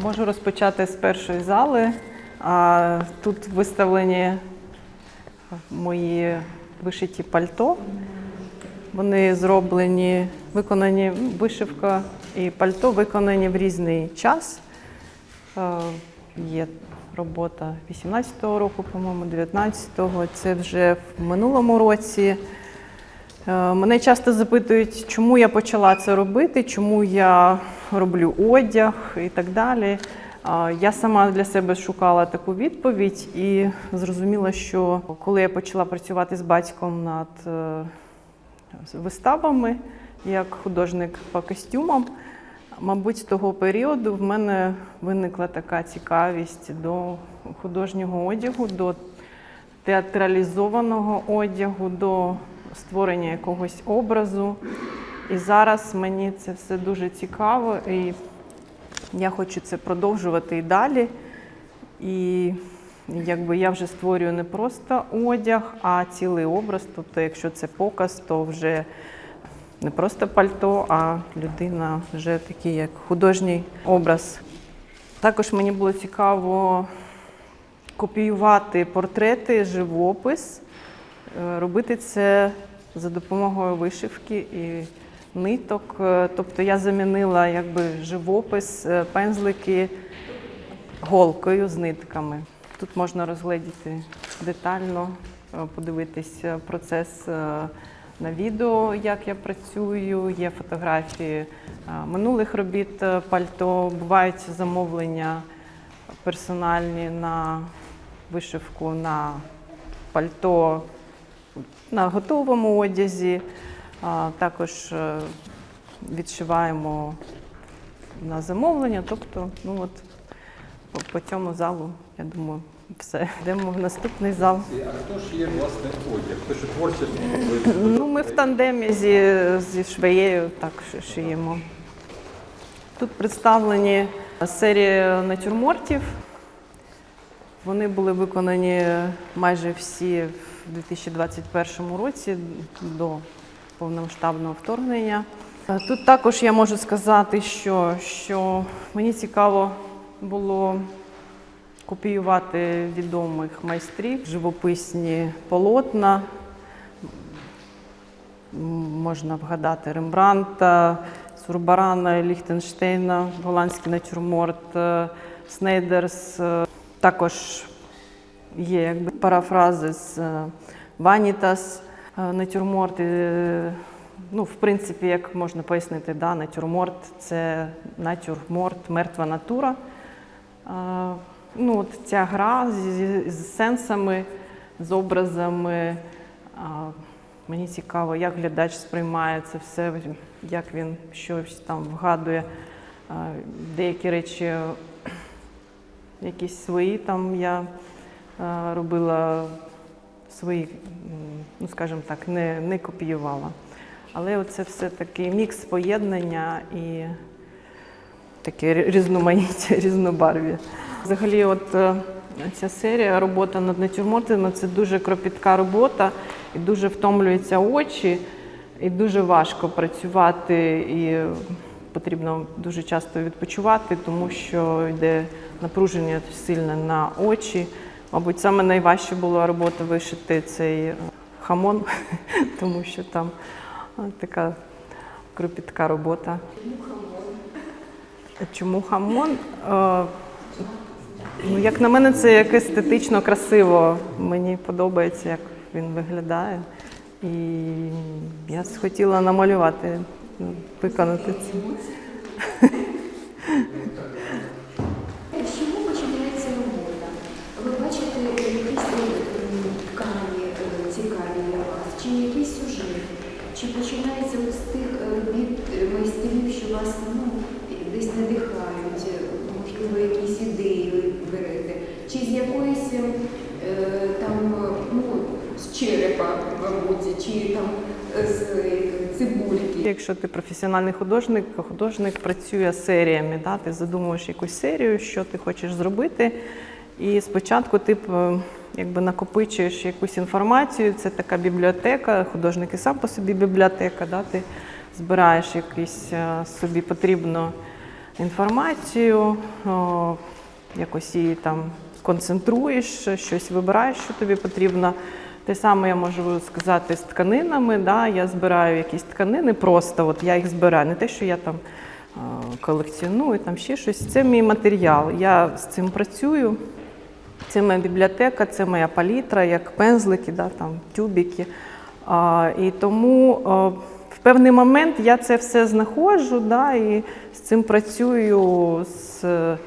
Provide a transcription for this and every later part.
Можу розпочати з першої зали. А, Тут виставлені мої вишиті пальто. Вони зроблені, виконані вишивка і пальто виконані в різний час. Е, Є робота 18-го року, по-моєму, 19-го. Це вже в минулому році. Е, Мене часто запитують, чому я почала це робити, чому я роблю одяг і так далі. Я сама для себе шукала таку відповідь і зрозуміла, що коли я почала працювати з батьком над е, виставами як художник по костюмам, мабуть, з того періоду в мене виникла така цікавість до художнього одягу, до театралізованого одягу, до створення якогось образу. І зараз мені це все дуже цікаво, і я хочу це продовжувати і далі. І якби я вже створюю не просто одяг, а цілий образ. Тобто, якщо це показ, то вже не просто пальто, а людина вже такий як художній образ. Також мені було цікаво копіювати портрети, живопис, робити це за допомогою вишивки і ниток. Е, Тобто я замінила якби живопис, е, пензлики голкою з нитками. Тут можна розгледіти детально, е, подивитись е, процес е, на відео, як я працюю. Є фотографії е, минулих робіт е, пальто, бувають замовлення персональні на вишивку на пальто на готовому одязі. Також е, відшиваємо на замовлення. Тобто, ну от по, цьому залу, я думаю, все. Йдемо в наступний зал. А хто ж є власне одяг? Хто що творчість? Ну, ми в тандемі зі, зі швеєю так шиємо. Тут представлені серії натюрмортів. Вони були виконані майже всі в 2021 році до повномасштабного вторгнення. Е, Тут також я можу сказати, що, що мені цікаво було копіювати відомих майстрів, живописні полотна. Можна вгадати Рембранта, Сурбарана, Ліхтенштейна, голландський натюрморт, е, Снейдерс. Е, Також є якби парафрази з е, Ванітас, е, натюрморт. Е, Ну, в принципі, як можна пояснити, да, натюрморт це натюрморт, мертва натура. Ну, от ця гра з, з- з сенсами, з образами. Мені цікаво, як глядач сприймає це все, як він щось там вгадує. Деякі речі, якісь свої там я робила свої, ну скажімо так, не, не копіювала. Але це все такий мікс поєднання і таке різноманіття, різнобарв'я. Взагалі, от е, ця серія робота над натюрмортами це дуже кропітка робота і дуже втомлюються очі, і дуже важко працювати, і потрібно дуже часто відпочивати, тому що йде напруження сильне на очі. Мабуть, саме найважче була робота вишити цей е, хамон, тому що там е, така кропітка робота. Чому хамон? Е, Ну, як на мене, це як естетично красиво. Мені подобається, як він виглядає. І я схотіла намалювати, ну, виконати це. З чому починається робота? Ви бачите якісь е, ткані е, цікаві для вас, чи якийсь сюжет? Чи починається от з тих е, робіт е, майстрів, що вас ну, десь надихають, е, можливо, якісь ідеї ви берете? Чи з якоїсь е, там, ну, з черепа, мабуть, чи там е, з е, цибульки? Якщо ти професіональний художник, художник працює серіями. Да? Ти задумуєш якусь серію, що ти хочеш зробити. І спочатку ти е, якби накопичуєш якусь інформацію, це така бібліотека, художник і сам по собі бібліотека. Да? Ти збираєш якийсь е, собі потрібну інформацію, о, якось її там концентруєш, щось вибираєш, що тобі потрібно. Те саме я можу сказати з тканинами. Да? Я збираю якісь тканини, просто от я їх збираю, не те, що я там е, колекціоную, там ще щось. Це мій матеріал. Я з цим працюю. Це моя бібліотека, це моя палітра, як пензлики, да, там, тюбики. А, і тому а, певний момент я це все знаходжу да, і з цим працюю з е,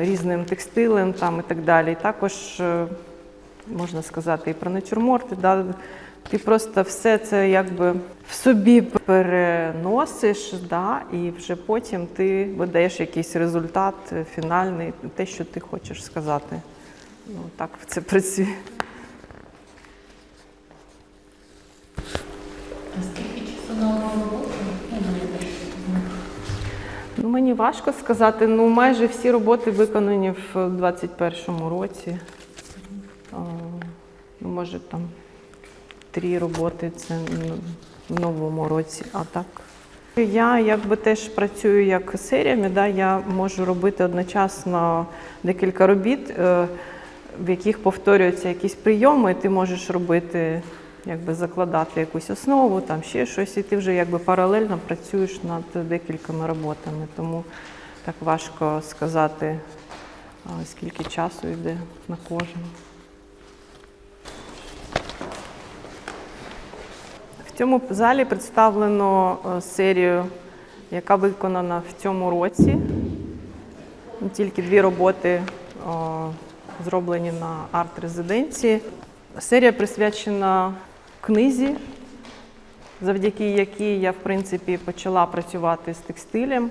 різним текстилем там, і так далі. І також е, можна сказати і про натюрморти. Да, ти просто все це якби в собі переносиш, да, і вже потім ти видаєш якийсь результат фінальний, те, що ти хочеш сказати. Ну, так це працює. Важко сказати. Ну, майже всі роботи виконані в 21-му році. Ну, може, там три роботи це в новому році, а так. Я якби теж працюю як серіями, да, я можу робити одночасно декілька робіт, е, в яких повторюються якісь прийоми, і ти можеш робити, якби закладати якусь основу, там ще щось, і ти вже якби паралельно працюєш над декількома роботами. Тому так важко сказати, скільки часу йде на кожну. В цьому залі представлено е, серію, яка виконана в цьому році. Тільки дві роботи о, зроблені на арт-резиденції. Серія присвячена книзі, завдяки якій я, в принципі, почала працювати з текстилем.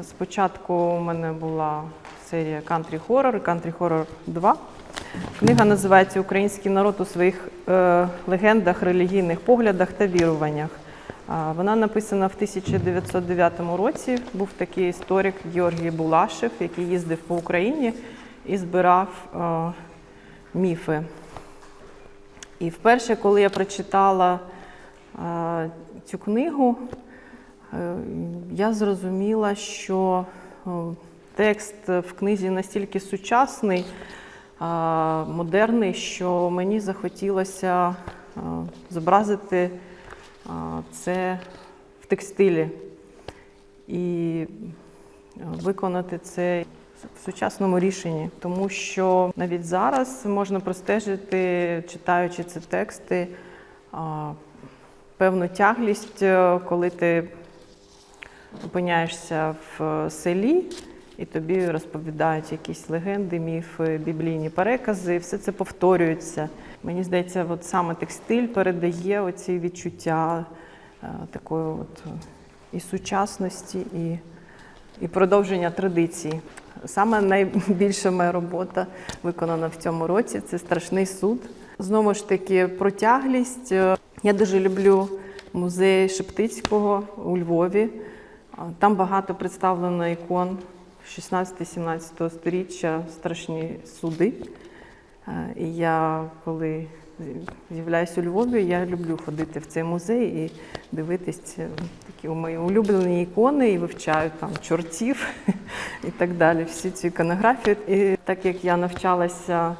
Е, Спочатку у мене була серія Country Horror, Country Horror 2. Книга називається Український народ у своїх е, легендах, релігійних поглядах та віруваннях. А, Вона написана в 1909 році. Був такий історик Георгій Булашев, який їздив по Україні і збирав е, міфи. І вперше, коли я прочитала е, цю книгу, е, я зрозуміла, що е, текст в книзі настільки сучасний, е, модерний, що мені захотілося зобразити це в текстилі і виконати це в сучасному рішенні, тому що навіть зараз можна простежити, читаючи ці тексти, певну тяглість, е, коли ти опиняєшся в селі, і тобі розповідають якісь легенди, міфи, біблійні перекази, все це повторюється. Мені здається, от саме текстиль передає оці відчуття е, такої от і сучасності, і, і продовження традицій. Саме найбільша моя робота виконана в цьому році це страшний суд. Знову ж таки, протяглість. Я дуже люблю музей Шептицького у Львові. Там багато представлено ікон 16-17 сторіччя, страшні суди. Е, І я, коли з'являюсь у Львові, я люблю ходити в цей музей і дивитись е, такі мої улюблені ікони і вивчаю там чортів і так далі. Всі ці іконографії. І так як я навчалася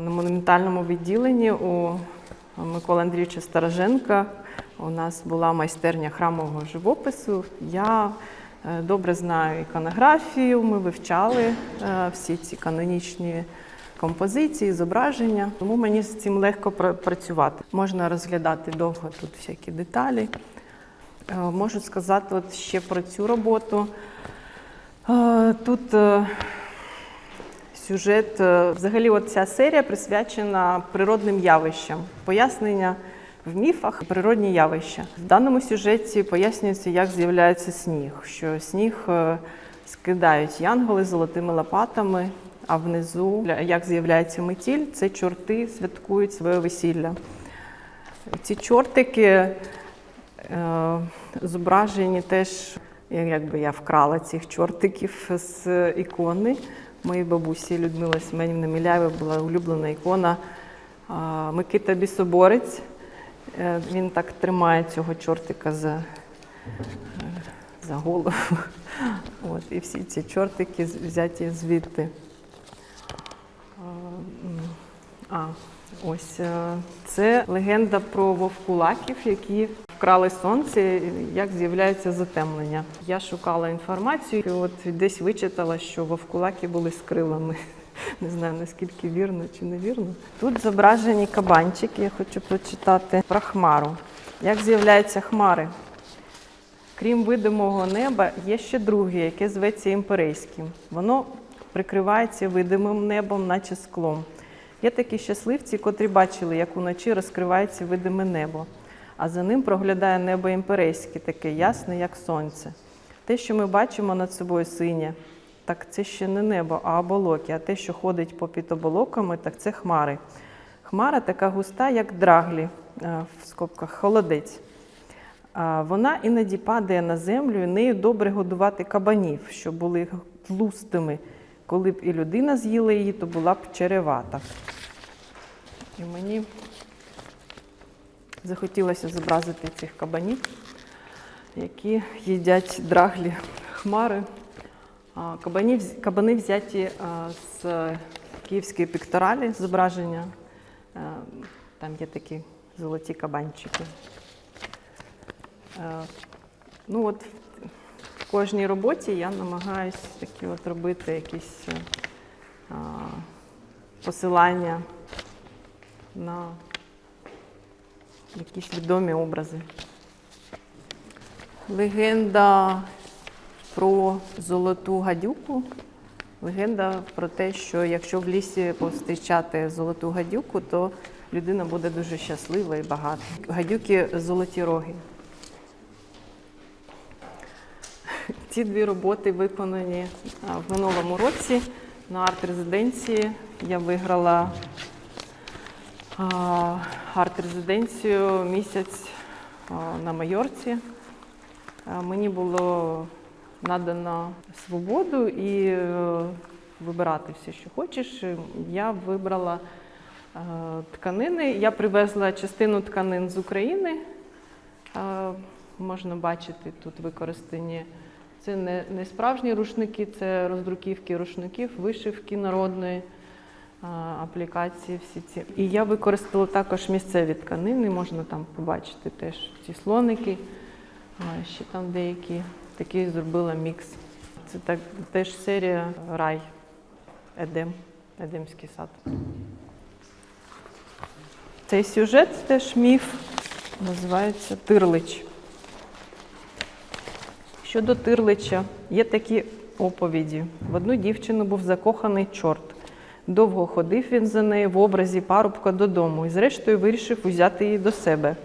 на монументальному відділенні у Миколи Андрійовича Староженка, у нас була майстерня храмового живопису. Я е, добре знаю іконографію, ми вивчали е, всі ці канонічні композиції, зображення, тому мені з цим легко працювати. Можна розглядати довго тут всякі деталі. Е, Можу сказати от ще про цю роботу. Е, Тут е, сюжет, взагалі, от ця серія присвячена природним явищам, пояснення в міфах природні явища. В даному сюжеті пояснюється, як з'являється сніг, що сніг скидають янголи золотими лопатами, а внизу, як з'являється метіль, це чорти святкують своє весілля. Ці чортики е, зображені теж, як- якби я вкрала цих чортиків з ікони. Моїй бабусі Людмили Семенівни Міляєвої була улюблена ікона а, Микита Бісоборець. Е, Він так тримає цього чортика за, е, за голову. От, і всі ці чортики взяті звідти. А, м, А, ось е, це легенда про вовкулаків, які вкрали сонце, як з'являється затемлення. Я шукала інформацію, і от десь вичитала, що вовкулаки були з крилами. Не знаю наскільки вірно чи не вірно. Тут зображені кабанчики, я хочу прочитати про хмару. Як з'являються хмари? Крім видимого неба, є ще друге, яке зветься імперейським. Воно прикривається видимим небом, наче склом. Є такі щасливці, котрі бачили, як уночі розкривається видиме небо, а за ним проглядає небо імперейське, таке ясне, як сонце. Те, що ми бачимо над собою синє, так це ще не небо, а оболоки, а те, що ходить попід оболоками, так це хмари. Хмара така густа, як драглі, е, в скобках холодець. Вона іноді падає на землю, і нею добре годувати кабанів, що були тлустими. Коли б і людина з'їла її, то була б черевата. І мені захотілося зобразити цих кабанів, які їдять драглі хмари. Кабані, кабани взяті з київської пікторалі зображення. Е, Там є такі золоті кабанчики. Е, Ну от в кожній роботі я намагаюся такі от робити якісь е, а, посилання на якісь відомі образи. Легенда про золоту гадюку. Легенда про те, що якщо в лісі повстрічати золоту гадюку, то людина буде дуже щаслива і багата. Гадюки золоті роги. Ці дві роботи виконані в минулому році на арт-резиденції. Я виграла арт-резиденцію місяць на Майорці. Мені було надано свободу і е, вибирати все, що хочеш. Я вибрала тканини. Я привезла частину тканин з України. Можна бачити тут використані. Це не, не справжні рушники, це роздруківки рушників, вишивки народної а, аплікації. Всі ці. І я використала також місцеві тканини, можна там побачити теж ці слоники, а, ще там деякі. Такий зробила мікс. Це так, теж серія Рай Едем, Едемський сад. Цей сюжет теж міф, називається Тирлич. Щодо Тирлича, є такі оповіді. В одну дівчину був закоханий чорт. Довго ходив він за нею в образі парубка додому і, зрештою, вирішив узяти її до себе.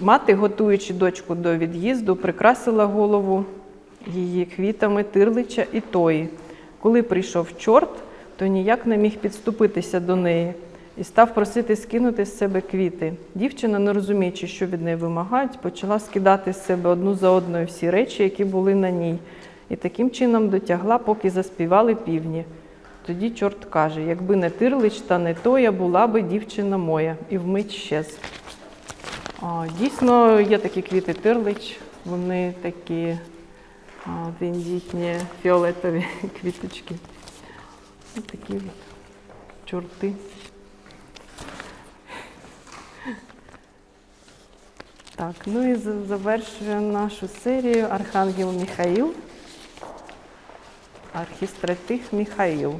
Мати, готуючи дочку до від'їзду, прикрасила голову її квітами тирлича і тої. Коли прийшов чорт, то ніяк не міг підступитися до неї і став просити скинути з себе квіти. Дівчина, не розуміючи, що від неї вимагають, почала скидати з себе одну за одною всі речі, які були на ній, і таким чином дотягла, поки заспівали півні. Тоді чорт каже: якби не тирлич та не тоя, була би дівчина моя, і вмить щез. А, Дійсно, є такі квіти тирлич, вони такі а, тендітні фіолетові квіточки. Такі от чорти. Так, ну і за- завершує нашу серію Архангел Міхаїл. Архістратих Міхаїл.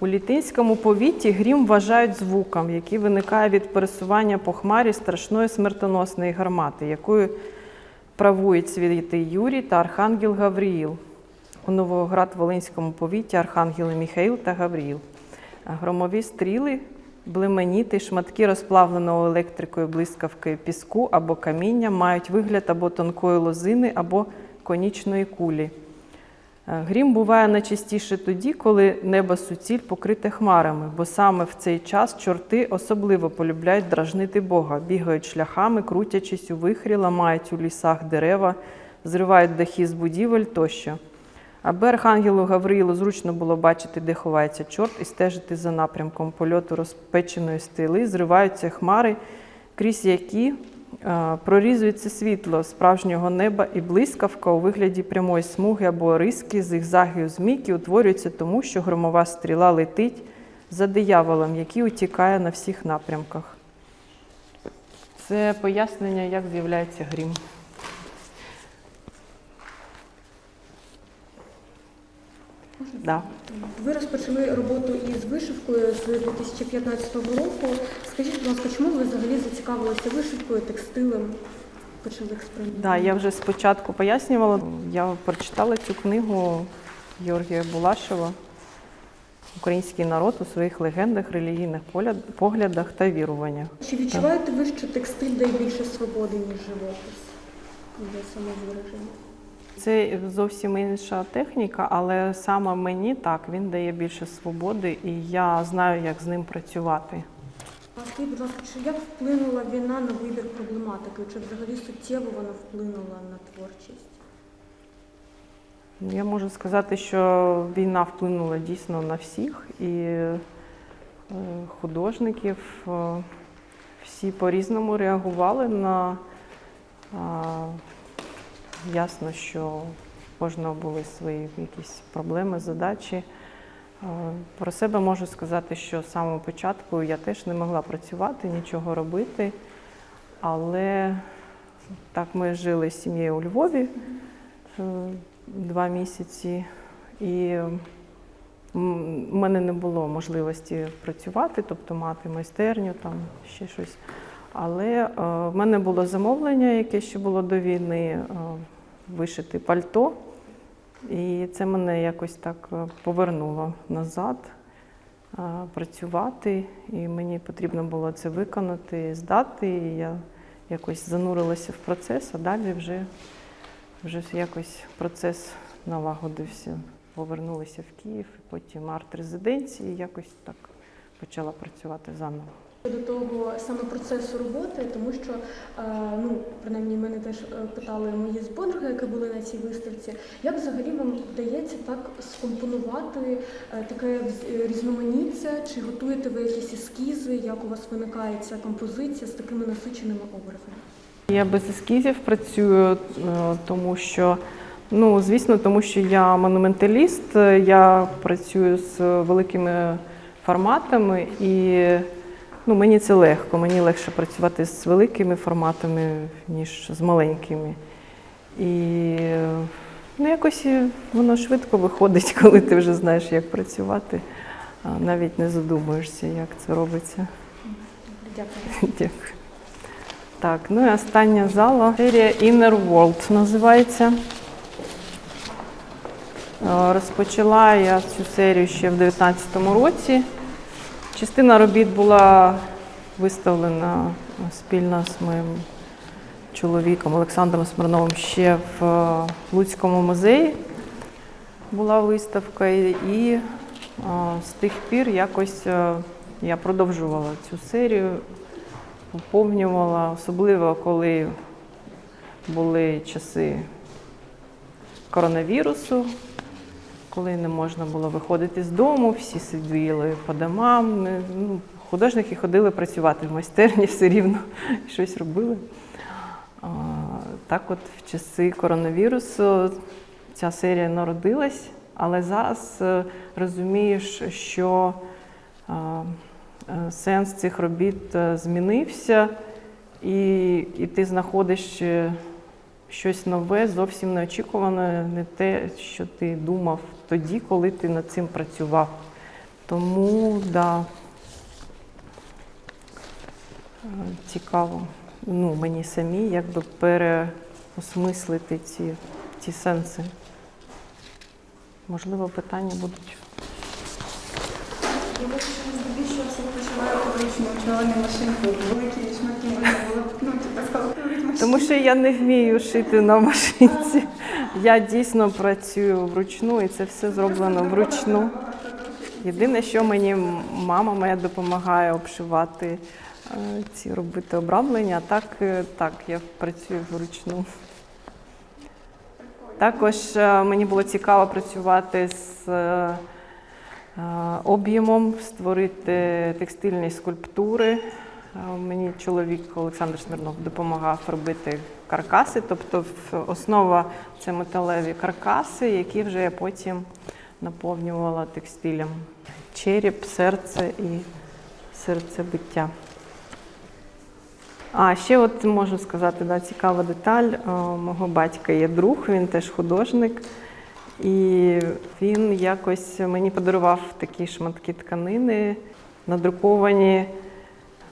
У літинському повіті грім вважають звуком, який виникає від пересування по хмарі страшної смертоносної гармати, якою правують святий Юрій та Архангел Гавріїл. У Новоград-Волинському повіті Архангели Міхаїл та Гавріїл. Громові стріли, блеменіти, шматки розплавленого електрикою блискавки піску або каміння мають вигляд або тонкої лозини, або конічної кулі. Е, Грім буває найчастіше тоді, коли небо суціль покрите хмарами, бо саме в цей час чорти особливо полюбляють дражнити Бога, бігають шляхами, крутячись у вихрі, ламають у лісах дерева, зривають дахи з будівель тощо. Аби архангелу Гавриїлу зручно було бачити, де ховається чорт, і стежити за напрямком польоту розпеченої стріли, зриваються хмари, крізь які Е, Прорізується світло справжнього неба і блискавка у вигляді прямої смуги або риски зигзагів змійки утворюється тому, що громова стріла летить за дияволом, який утікає на всіх напрямках. Це пояснення, як з'являється грім. Да. Ви розпочали роботу із вишивкою з 2015 року. Скажіть, будь ласка, чому ви взагалі зацікавилися вишивкою, текстилем? Почали експериментувати? Да, я вже спочатку пояснювала. Я прочитала цю книгу Георгія Булашева Український народ у своїх легендах, релігійних поглядах та віруваннях. Чи відчуваєте ви, що текстиль дає більше свободи, ніж живопис для самовираження? Це зовсім інша техніка, але саме мені так він дає більше свободи, і я знаю, як з ним працювати. А скажіть, будь ласка, чи як вплинула війна на вибір проблематики? Чи взагалі суттєво вона вплинула на творчість? Я можу сказати, що війна вплинула дійсно на всіх, і е, художників е, всі по-різному реагували на ясно, що у кожного були свої якісь проблеми, задачі. Е, Про себе можу сказати, що з самого початку я теж не могла працювати, нічого робити, але так ми жили з сім'єю у Львові е, два місяці, і в мене не було можливості працювати, тобто мати майстерню, там ще щось. Але е, в мене було замовлення, яке ще було до війни, вишити пальто. І це мене якось так е, повернуло назад е, працювати. І мені потрібно було це виконати, здати. І я якось занурилася в процес, а далі вже, вже якось процес налагодився. Повернулася в Київ, потім арт-резиденції, якось так почала працювати заново. До того саме процесу роботи, тому що е, ну принаймні мене теж е, питали мої спонсори, які були на цій виставці. Як взагалі вам вдається так скомпонувати е, таке різноманіття? Чи готуєте ви якісь ескізи? Як у вас виникає ця композиція з такими насиченими образами? Я без ескізів працюю, тому що, ну, звісно, тому що я монументаліст, я працюю з великими форматами і ну, мені це легко. Мені легше працювати з великими форматами, ніж з маленькими. І ну, якось воно швидко виходить, коли ти вже знаєш, як працювати. А Навіть не задумуєшся, як це робиться. Дякую. Дякую. Так, ну і остання зала. Серія Inner World називається. Е, Розпочала я цю серію ще в 2019 році. Частина робіт була виставлена спільно з моїм чоловіком Олександром Смирновим ще в е, Луцькому музеї. Була виставка, і е, з тих пір якось е, я продовжувала цю серію поповнювала, особливо коли були часи коронавірусу, коли не можна було виходити з дому, всі сиділи по домам. Ну, художники ходили працювати в майстерні все рівно, щось робили. А, Так от в часи коронавірусу ця серія народилась, але зараз е, розумієш, що а, е, сенс цих робіт е, змінився, і, і ти знаходиш е, щось нове, зовсім неочікуване, не те, що ти думав тоді, коли ти над цим працював. Тому да, е, цікаво ну, мені самі якби переосмислити ці, ці сенси. Можливо, питання будуть. Я бачу, що здебільшого почуваєте вручну, чого не машинку, великі шматки можна було б, ну, типу, сколотувати машинку. Тому що я не вмію шити на машинці. Я дійсно працюю вручну, і це все зроблено вручну. Єдине, що мені мама моя допомагає обшивати е, ці робити обрамлення, так, е, так, я працюю вручну. Також е, мені було цікаво працювати з об'ємом, створити текстильні скульптури, Мені чоловік Олександр Смірнов допомагав робити каркаси, тобто основа це металеві каркаси, які вже я потім наповнювала текстилем. Череп, серце і серцебиття. А ще от можу сказати, да, цікава деталь. Е, мого батька є друг, він теж художник. І він якось мені подарував такі шматки тканини, надруковані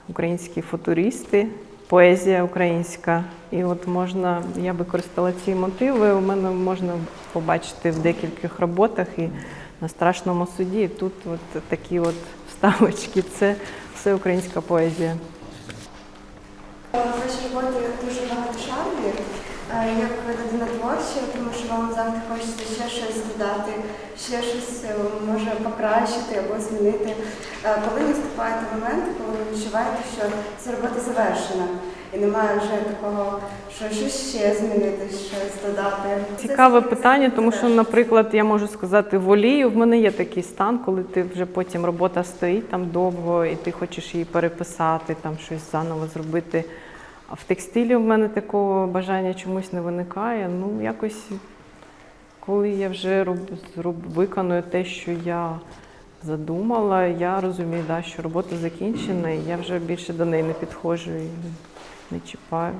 українські футуристи, поезія українська. І от можна, я використала ці мотиви. У мене можна побачити в декількох роботах і на страшному суді. Тут от такі от вставочки. Це все українська поезія. Ваші роботи дуже багато шармів, е, як ви людина творча, тому що вам завжди хочеться ще щось додати, ще щось е, може покращити або змінити. Е, Коли наступає той момент, коли ви відчуваєте, що ця робота завершена, і немає вже такого, що щось ще змінити, щось додати. Цікаве питання, тому що, наприклад, я можу сказати, в олію в мене є такий стан, коли ти вже потім робота стоїть там довго, і ти хочеш її переписати, там щось заново зробити. А в текстилі в мене такого бажання чомусь не виникає. Ну, якось, коли я вже роб, зроб, виконую те, що я задумала, я розумію, да, що робота закінчена, і я вже більше до неї не підходжу і не чіпаю.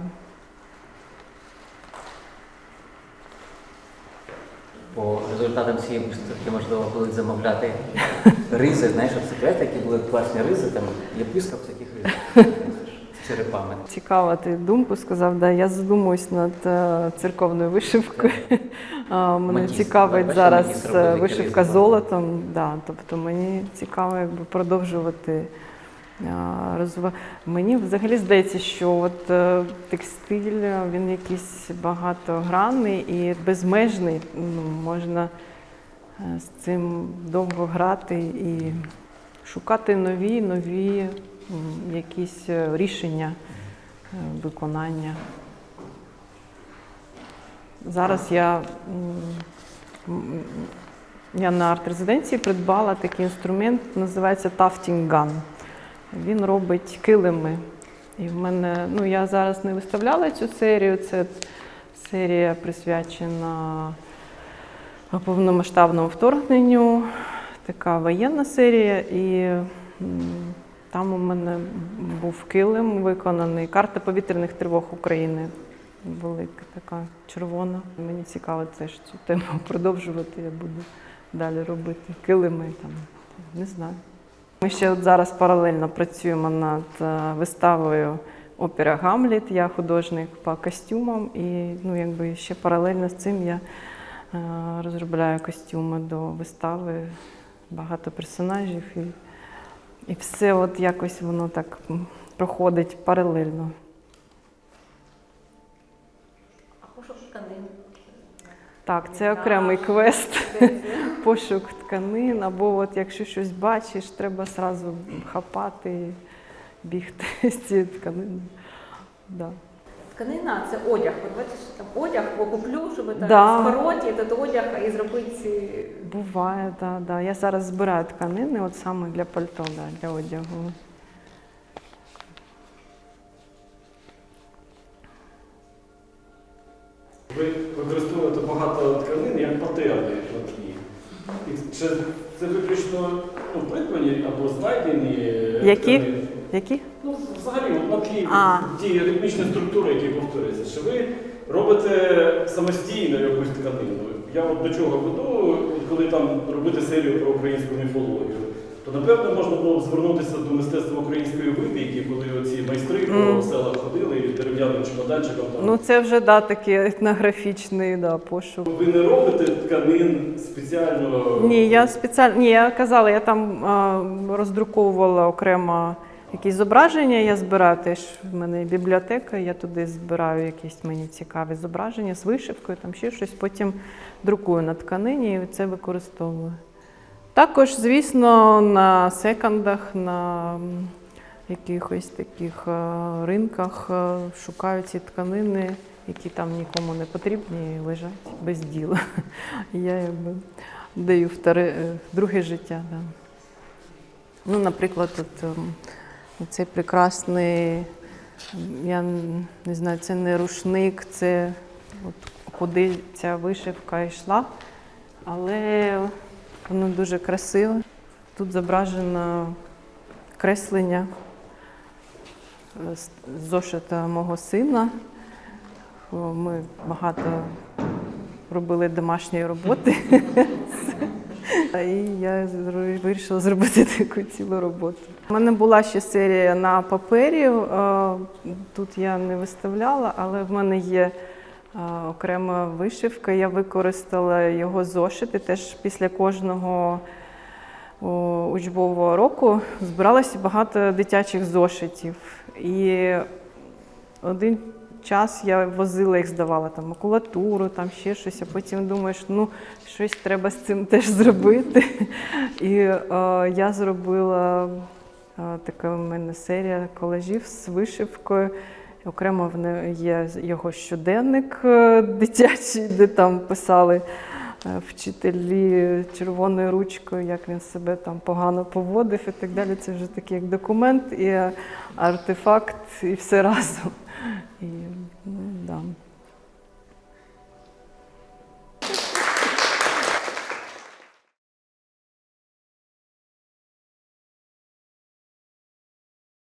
По результатам цієї виставки можливо будуть замовляти ризи, знаєш, секрети, які були класні ризи, там є писка в таких ризах з черепами. Цікаво, ти думку сказав. Да, я задумуюсь над е, церковною вишивкою. Мене Матіс, цікавить бачите, зараз е, вишивка золотом. Да, тобто мені цікаво якби, продовжувати розвивати. Мені взагалі здається, що от е, текстиль е, він якийсь багатогранний і безмежний. Ну, можна е, з цим довго грати і шукати нові, нові якісь е, рішення е, виконання. Зараз я, я на арт-резиденції придбала такий інструмент, називається Tufting Gun. Він робить килими. І в мене, ну я зараз не виставляла цю серію. Це серія присвячена повномасштабному вторгненню, така воєнна серія. І там у мене був килим виконаний. Карта повітряних тривог України. Велика така червона. Мені цікаво теж цю тему продовжувати. Я буду далі робити килими там, не знаю. Ми ще от зараз паралельно працюємо над е, виставою опера Гамліт. Я художник по костюмам, і ну, якби ще паралельно з цим я е, розробляю костюми до вистави, багато персонажів, і, і все от якось воно так проходить паралельно. А пошук тканин. Так, це окремий квест. Пошук тканин, або от якщо щось бачиш, треба одразу хапати бігти з цією тканиною. Да. Тканина це одяг. От бачиш, там одяг, бо куплю, щоб так Да. скороті, то одяг і зробити. Буває, да, да. Я зараз збираю тканини, от саме для пальто, да, для одягу. Ви використовуєте багато тканин як патерни такі. І чи це виключно ну, придбані або знайдені е, Які? тканини? Які? Ну, взагалі, от на А. ті ритмічні структури, які повторюються. Чи ви робите самостійно якусь тканину? Я от до чого веду, коли там робити серію про українську міфологію, то напевно можна було б звернутися до мистецтва української вибійки, коли оці майстри по селах ходили і дерев'яним чемоданчиком там. Ну це вже да, такий етнографічний да, пошук. Ви не робите тканин спеціально? Ні, я спеціально ні, я казала, я там а, роздруковувала окремо якісь зображення. Я збираю теж в мене бібліотека, я туди збираю якісь мені цікаві зображення з вишивкою, там ще щось. Потім друкую на тканині і це використовую. Також, звісно, на секондах, на якихось таких е, ринках е, шукаю ці тканини, які там нікому не потрібні, і лежать без діла. Я якби даю вторе, друге життя. Да. Ну, наприклад, от, цей прекрасний, я не знаю, це не рушник, це от куди ця вишивка йшла, але воно дуже красиве. Тут зображено креслення е, зошита мого сина. Ми багато робили домашньої роботи. І я вирішила зробити таку цілу роботу. У мене була ще серія на папері. е, Тут я не виставляла, але в мене є е, окрема вишивка. Я використала його зошити теж після кожного учбового року збиралося багато дитячих зошитів. І один час я возила їх, здавала там макулатуру, там ще щось, а потім думаєш, ну щось треба з цим теж зробити. І е, я зробила е, така в мене серія колажів з вишивкою. Окремо в не- є його щоденник е, дитячий, де там писали е, вчителі червоною ручкою, як він себе там погано поводив і так далі. Це вже такий як документ і артефакт, і все разом. І, ну, да.